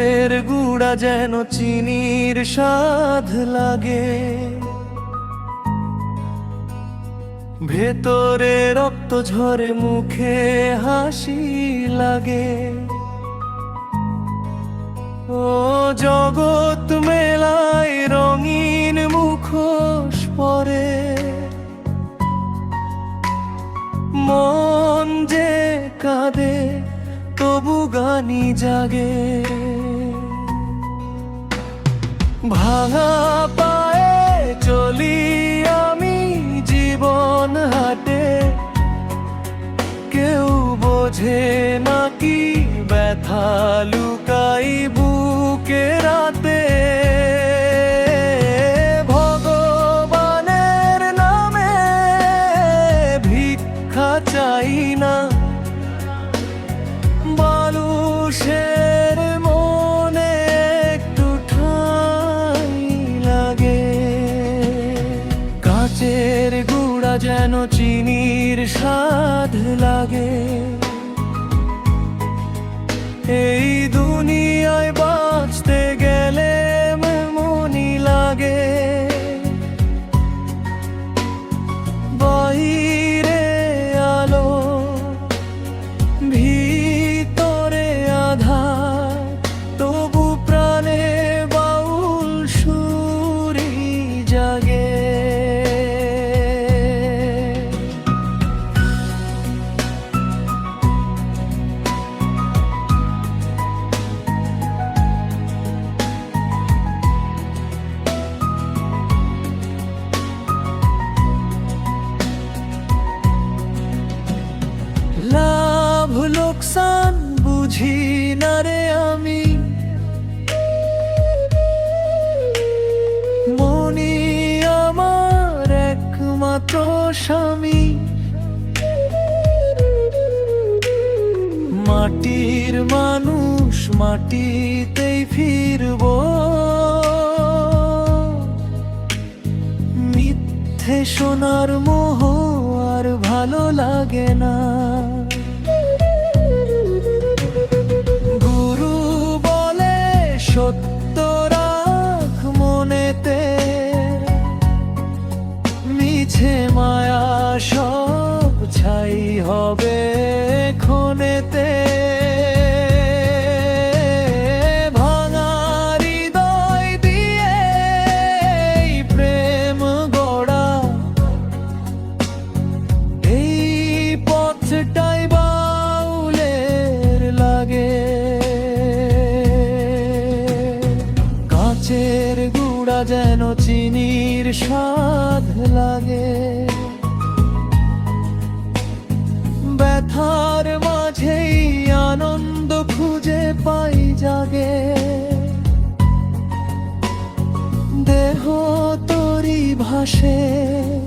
গাছের গুড়া যেন চিনির স্বাদ লাগে। ভেতরে রক্ত ঝরে, মুখে হাসি লাগে। ও জগৎ মেলায় রঙিন মুখোশ পরে। মন যে কাঁদে, তবু গানি জাগে। ভাঙা পায়ে চলি আমি জীবন হাটে। কেউ বোঝে নাকি ব্যথা লুকাই যেন চিনির স্বাদ লাগে। এই দুনিয়ায় বাঁচতে না রে আমি। মনি আমার একমাত্র স্বামী। মাটির মানুষ মাটিতেই ফিরব। মিথ্যে সোনার মোহ আর ভালো লাগে না। এই পথটাই বাউলের লাগে। কাঁচের গুড়া যেন চিনির স্বাদ লাগে। ভাসে